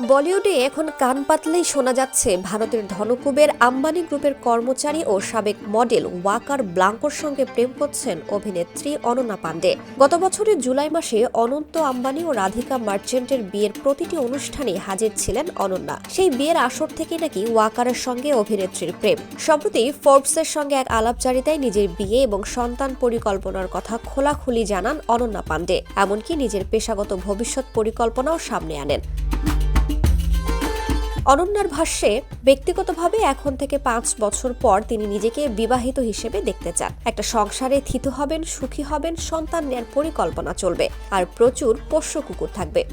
বলিউডে এখন কান পাতলেই শোনা যাচ্ছে ভারতের ধনকুবের আম্বানি গ্রুপের কর্মচারী ও সাবেক মডেল ওয়াকার ব্লাঙ্কোর সঙ্গে প্রেম করছেন অভিনেত্রী অনন্যা পান্ডে। গত বছরের জুলাই মাসে অনন্ত আম্বানি ও রাধিকা মার্চেন্টের বিয়ের প্রতিটি অনুষ্ঠানে হাজির ছিলেন অনন্যা। সেই বিয়ের আসর থেকে নাকি ওয়াকারের সঙ্গে অভিনেত্রীর প্রেম। সম্প্রতি ফোর্বসের সঙ্গে এক আলাপচারিতায় নিজের বিয়ে এবং সন্তান পরিকল্পনার কথা খোলাখুলি জানান অনন্যা পান্ডে। এমনকি নিজের পেশাগত ভবিষ্যৎ পরিকল্পনাও সামনে আনেন। অনন্যার ভাষ্যে, ব্যক্তিগতভাবে এখন থেকে পাঁচ বছর পর তিনি নিজেকে বিবাহিত হিসেবে দেখতে চান। একটা সংসারে থিত হবেন, সুখী হবেন, সন্তান নেয়ার পরিকল্পনা চলবে, আর প্রচুর পোষ্য কুকুর থাকবে।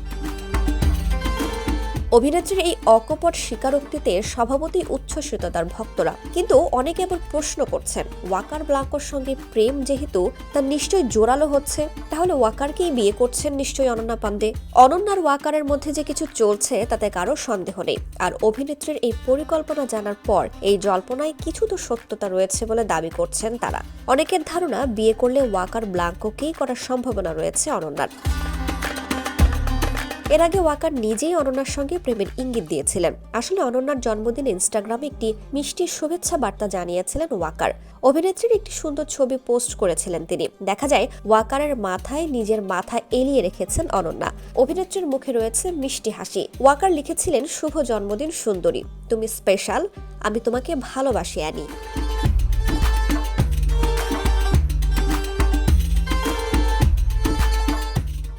অভিনেত্রীর এই অকপট স্বীকারোক্তিতে স্বভাবতই উচ্ছ্বসিত তার ভক্তরা। কিন্তু অনেকে আবার প্রশ্ন করছেন, ওয়াকার ব্লাঙ্কোর সঙ্গে প্রেম যেহেতু তার নিশ্চয়ই জোরালো হচ্ছে? তাহলে ওয়াকারকেই বিয়ে করছেন নিশ্চয়ই অনন্যা পান্ডে? অনন্যার ওয়াকারের মধ্যে যে কিছু চলছে, তাতে কারও সন্দেহ নেই। আর অভিনেত্রীর এই পরিকল্পনা জানার পর, এই জল্পনায় কিছু তো সত্যতা রয়েছে বলে দাবি করছেন তারা। অনেকের ধারণা, বিয়ে করলে ওয়াকার ব্লাঙ্কোকেই করার সম্ভাবনা রয়েছে অনন্যার। এর আগে ওয়াকার নিজেই অনন্যার সঙ্গে প্রেমের ইঙ্গিত দিয়েছিলেন। আসলে অনন্যার জন্মদিন ইনস্টাগ্রামে একটি মিষ্টি শুভেচ্ছা বার্তা জানিয়েছিলেন ওয়াকার। অভিনেত্রীর একটি সুন্দর ছবি পোস্ট করেছিলেন তিনি। দেখা যায়, ওয়াকারের মাথায় নিজের মাথা এলিয়ে রেখেছেন অনন্যা। অভিনেত্রীর মুখে রয়েছে মিষ্টি হাসি। ওয়াকার লিখেছিলেন, শুভ জন্মদিন সুন্দরী। তুমি স্পেশাল। আমি তোমাকে ভালোবাসি আনি